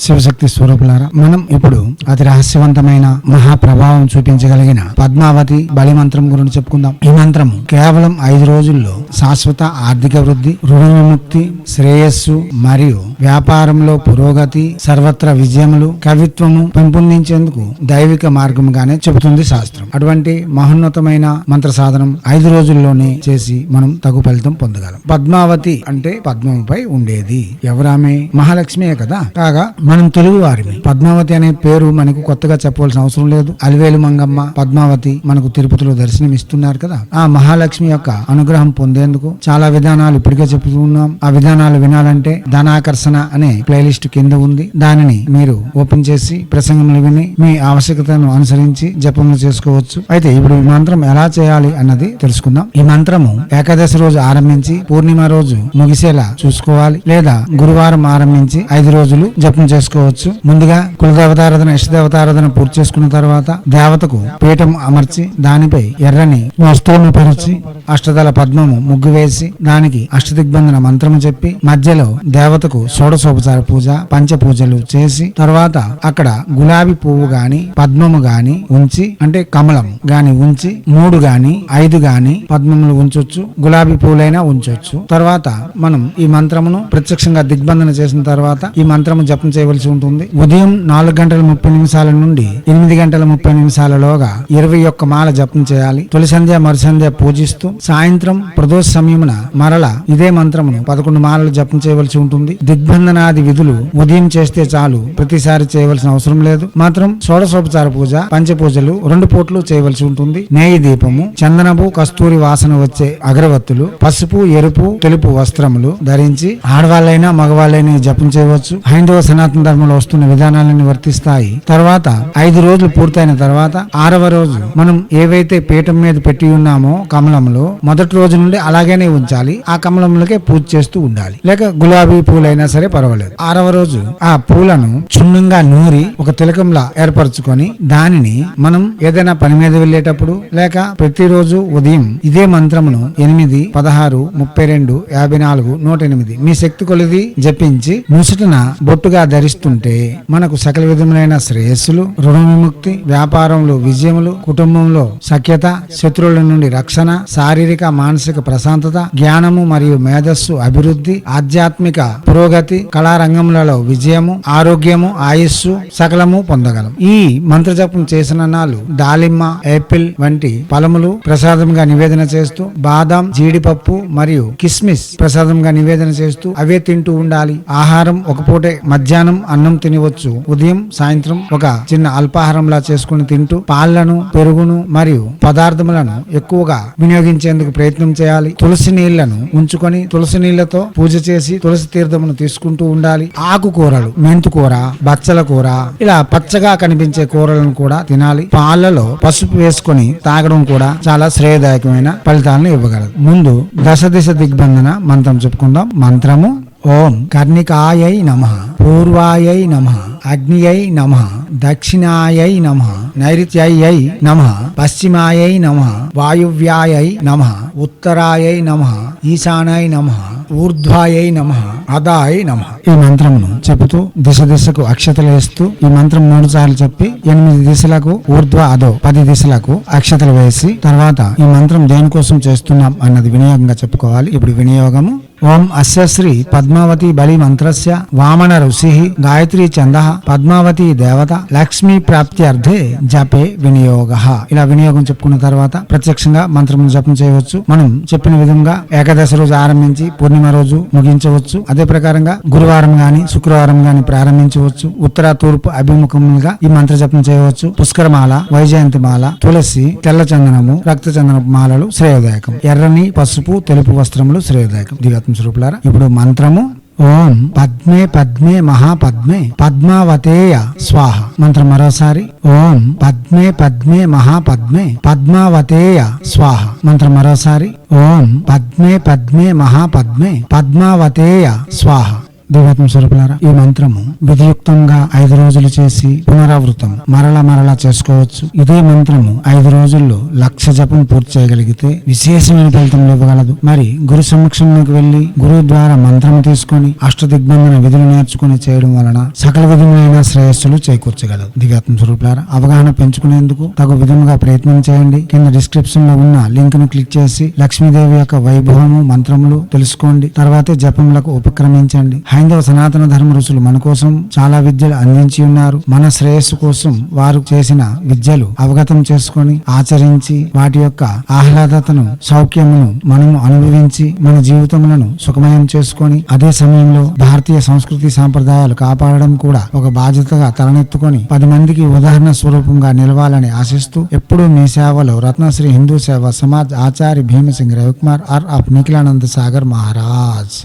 శివశక్తి స్వరూపులారా మనం ఇప్పుడు అతి రహస్యవంతమైన మహాప్రభావం చూపించగలిగిన పద్మావతి బలి మంత్రం గురించి చెప్పుకుందాం. ఈ మంత్రం కేవలం ఐదు రోజుల్లో శాశ్వత ఆర్థిక వృద్ధి రుణ విముక్తి శ్రేయస్సు మరియు వ్యాపారంలో పురోగతి సర్వత్ర విజయములు కవిత్వము పెంపొందించేందుకు దైవిక మార్గముగానే చెబుతుంది శాస్త్రం. అటువంటి మహోన్నతమైన మంత్ర సాధనం ఐదు రోజుల్లోనే చేసి మనం తగు ఫలితం పొందగలం. పద్మావతి అంటే పద్మముపై ఉండేది. ఎవరామే? మహాలక్ష్మియే కదా. కాగా మనం తెలుగు వారిని పద్మావతి అనే పేరు మనకు కొత్తగా చెప్పవలసిన అవసరం లేదు. అలివేలు మంగమ్మ పద్మావతి మనకు తిరుపతిలో దర్శనం ఇస్తున్నారు కదా. ఆ మహాలక్ష్మి యొక్క అనుగ్రహం పొందేందుకు చాలా విధానాలు ఇప్పటికే చెప్తున్నాం ఆ విధానాలు వినాలంటే ధనాకర్షణ అనే ప్లేలిస్ట్ కింద ఉంది. దానిని మీరు ఓపెన్ చేసి ప్రసంగములు విని మీ ఆవశ్యకతను అనుసరించి జపములు చేసుకోవచ్చు. అయితే ఇప్పుడు ఈ మంత్రం ఎలా చేయాలి అన్నది తెలుసుకుందాం. ఈ మంత్రము ఏకాదశి రోజు ఆరంభించి పూర్ణిమ రోజు ముగిసేలా చూసుకోవాలి. లేదా గురువారం ఆరంభించి ఐదు రోజులు జపం చేసుకోవచ్చు. ముందుగా కులదేవతారాధన ఇష్టదేవతారాధన పూర్తి చేసుకున్న తర్వాత దేవతకు పీఠం అమర్చి దానిపై ఎర్రని వస్తువును పరిచి అష్టదళ పద్మము ముగ్గు వేసి దానికి అష్టదిగ్బంధన మంత్రము చెప్పి మధ్యలో దేవతకు షోడశోపచార పూజ పంచ పూజలు చేసి తర్వాత అక్కడ గులాబీ పువ్వు గాని పద్మము గాని ఉంచి అంటే కమలం గాని ఉంచి మూడు గాని ఐదు గాని పద్మములు ఉంచొచ్చు గులాబీ పువ్వులైనా ఉంచొచ్చు. తర్వాత మనం ఈ మంత్రమును ప్రత్యక్షంగా దిగ్బంధన చేసిన తర్వాత ఈ మంత్రము జపం చేయవలసి ఉంటుంది. ఉదయం నాలుగు గంటల ముప్పై నిమిషాల నుండి ఎనిమిది గంటల ముప్పై నిమిషాలలోగా ఇరవై ఒక్క మాల జపం చేయాలి. తొలి సంధ్య మరుసంధ్య పూజిస్తూ సాయంత్రం ప్రదోష సమయమున మరల ఇదే మంత్రమును పదకొండు మాలలు జపం చేయవలసి ఉంటుంది. దిగ్బంధనాది విధులు ఉదయం చేస్తే చాలు ప్రతిసారి చేయవలసిన అవసరం లేదు. మాత్రం షోడశోపచార పూజ పంచపూజలు రెండు పూట్లు చేయవలసి ఉంటుంది. నేయి దీపము చందనపు కస్తూరి వాసన వచ్చే అగరవత్తులు పసుపు ఎరుపు తెలుపు వస్త్రములు ధరించి ఆడవాళ్ళైనా మగవాళ్ళైనా జపం చేయవచ్చు. హైందవ సనాతన ధర్మంలో వస్తున్న విధానాలను వర్తిస్తాయి తర్వాత ఐదు రోజులు పూర్తయిన తర్వాత ఆరవ రోజు మనం ఏవైతే పీఠం మీద పెట్టి ఉన్నామో కమలంలో మొదటి రోజు నుండి అలాగనే ఉంచాలి. ఆ కమలంలోకే పూజ చేస్తూ ఉండాలి. లేక గులాబీ పూలైనా సరే పర్వాలేదు. ఆరవ రోజు ఆ పూలను క్షుణ్ణంగా నూరి ఒక తిలకంలా ఏర్పరచుకొని దానిని మనం ఏదైనా పని మీద వెళ్ళేటప్పుడు లేక ప్రతిరోజు ఉదయం ఇదే మంత్రమును ఎనిమిది పదహారు ముప్పై రెండు యాభై నాలుగు నూట ఎనిమిది మీ శక్తి కొలిది జపించి ముసుటన బొట్టుగా ధరిస్తుంటే మనకు సకల విధములైన శ్రేయస్సులు రుణ విముక్తి వ్యాపారంలో విజయములు కుటుంబంలో సఖ్యత శత్రువుల నుండి రక్షణ శారీరక మానసిక ప్రశాంతత జ్ఞానము మరియు మేధస్సు అభివృద్ధి ఆధ్యాత్మిక పురోగతి కళారంగములలో విజయము ఆరోగ్యము ఆయుస్సు సకలము పొందగలం. ఈ మంత్రజపం చేసిన నాలు దాలిమ్మ యాపిల్ వంటి ఫలములు ప్రసాదంగా నివేదన చేస్తూ బాదం జీడిపప్పు మరియు కిస్మిస్ ప్రసాదంగా నివేదన చేస్తూ అవే తింటూ ఉండాలి. ఆహారం ఒక పూటే మధ్యాహ్నం అన్నం తినవచ్చు. ఉదయం సాయంత్రం ఒక చిన్న అల్పాహారంలా చేసుకుని తింటూ పాలను పెరుగును మరియు పదార్థములను ఎక్కువగా వినియోగించేందుకు ప్రయత్నం చేయాలి. తులసి నీళ్ళను ఉంచుకొని తులసి నీళ్ళతో పూజ చేసి తులసి తీర్థమును తీసుకుంటూ ఉండాలి. ఆకుకూరలు మెంతుకూర బచ్చల కూర ఇలా పచ్చగా కనిపించే కూరలను కూడా తినాలి. పాలలో పసుపు వేసుకొని తాగడం కూడా చాలా శ్రేయదాయకమైన ఫలితాలను ఇవ్వగలదు. ముందు దశ దిశ దిగ్బంధన మంత్రం చెప్పుకుందాం. మంత్రము ఓం. కర్ణికాయై నమ. పూర్వాయై నమ. అగ్నియై నమ. దక్షిణాయై నమ. నైరుత్యై నమ. పశ్చిమాయై నమ. వాయువ్యాయై నమ. ఉత్తరాయై నమ. ఈశానాయ నమ. ఊర్ధ్వాయై నమ. అదాయ నమ. ఈ మంత్రమును చెబుతూ దిశ దిశకు అక్షతలు వేస్తూ ఈ మంత్రం మూడు సార్లు చెప్పి ఎనిమిది దిశలకు ఊర్ధ్వ అదో పది దిశలకు అక్షతలు వేసి తర్వాత ఈ మంత్రం దేనికోసం చేస్తున్నాం అన్నది వినియోగంగా చెప్పుకోవాలి. ఇప్పుడు వినియోగము ఓం అస్య శ్రీ పద్మావతి బలి మంత్రస్య వామన ఋషి గాయత్రి చంద పద్మావతి దేవత లక్ష్మీ ప్రాప్తి అర్థే జపే వినియోగ. ఇలా వినియోగం చెప్పుకున్న తర్వాత ప్రత్యక్షంగా మంత్రం జపం చేయవచ్చు. మనం చెప్పిన విధంగా ఏకాదశి రోజు ఆరంభించి పూర్ణిమ రోజు ముగించవచ్చు. అదే ప్రకారంగా గురువారం గాని శుక్రవారం గాని ప్రారంభించవచ్చు. ఉత్తర తూర్పు అభిముఖములుగా ఈ మంత్ర జపం చేయవచ్చు. పుష్కరమాల వైజయంతి మాల తులసి తెల్ల చందనము రక్త చందనపు మాలలు శ్రేయోదాయకం. ఎర్రని పసుపు తెలుపు వస్త్రములు శ్రేయోదాయకం. దిగతం స్వరూపులారా ఇప్పుడు మంత్రము ఓం పద్మే పద్మే మహాపద్మే పద్మావతేయ స్వాహ. మంత్రం మరోసారి ఓం పద్మే పద్మే మహాపద్మే పద్మావతేయ స్వాహ. మంత్రం మరోసారి ఓం పద్మే పద్మే మహాపద్మే పద్మావతేయ స్వాహ. దివ్యాత్మ స్వరూపులారా ఈ మంత్రము విధియుక్తంగా ఐదు రోజులు చేసి పునరావృతం మరల మరలా చేసుకోవచ్చు. ఇదే మంత్రము ఐదు రోజుల్లో లక్ష జపం పూర్తి చేయగలిగితే విశేషమైన ఫలితం ఇవ్వగలదు. మరి గురు సమక్షంలోకి వెళ్ళి గురువు ద్వారా మంత్రం తీసుకొని అష్ట దిగ్బంధన విధులు నేర్చుకుని చేయడం వలన సకల విధములైన శ్రేయస్సులు చేకూర్చగలదు. దివ్యాత్మ స్వరూపులారా అవగాహన పెంచుకునేందుకు తగు విధముగా ప్రయత్నం చేయండి. కింద డిస్క్రిప్షన్లో ఉన్న లింక్ను క్లిక్ చేసి లక్ష్మీదేవి యొక్క వైభవము మంత్రములు తెలుసుకోండి. తర్వాతే జపములకు ఉపక్రమించండి. హైందవ సనాతన ధర్మ ఋషులు మన కోసం చాలా విద్యలు అందించి ఉన్నారు. మన శ్రేయస్సు కోసం వారు చేసిన విద్యలు అవగతం చేసుకొని ఆచరించి వాటి యొక్క ఆహ్లాదతను సౌఖ్యమును మనము అనుభవించి మన జీవితములను సుఖమయం చేసుకొని అదే సమయంలో భారతీయ సంస్కృతి సాంప్రదాయాలు కాపాడడం కూడా ఒక బాధ్యతగా తలనెత్తుకొని పది మందికి ఉదాహరణ స్వరూపంగా నిలవాలని ఆశిస్తూ ఎప్పుడూ మీ సేవలో రత్నశ్రీ హిందూ సేవ సమాజ్ ఆచార్య భీమసింగ్ రవికుమార్ ఆర్ ఆఫ్ నిఖిలానంద సాగర్ మహారాజ్.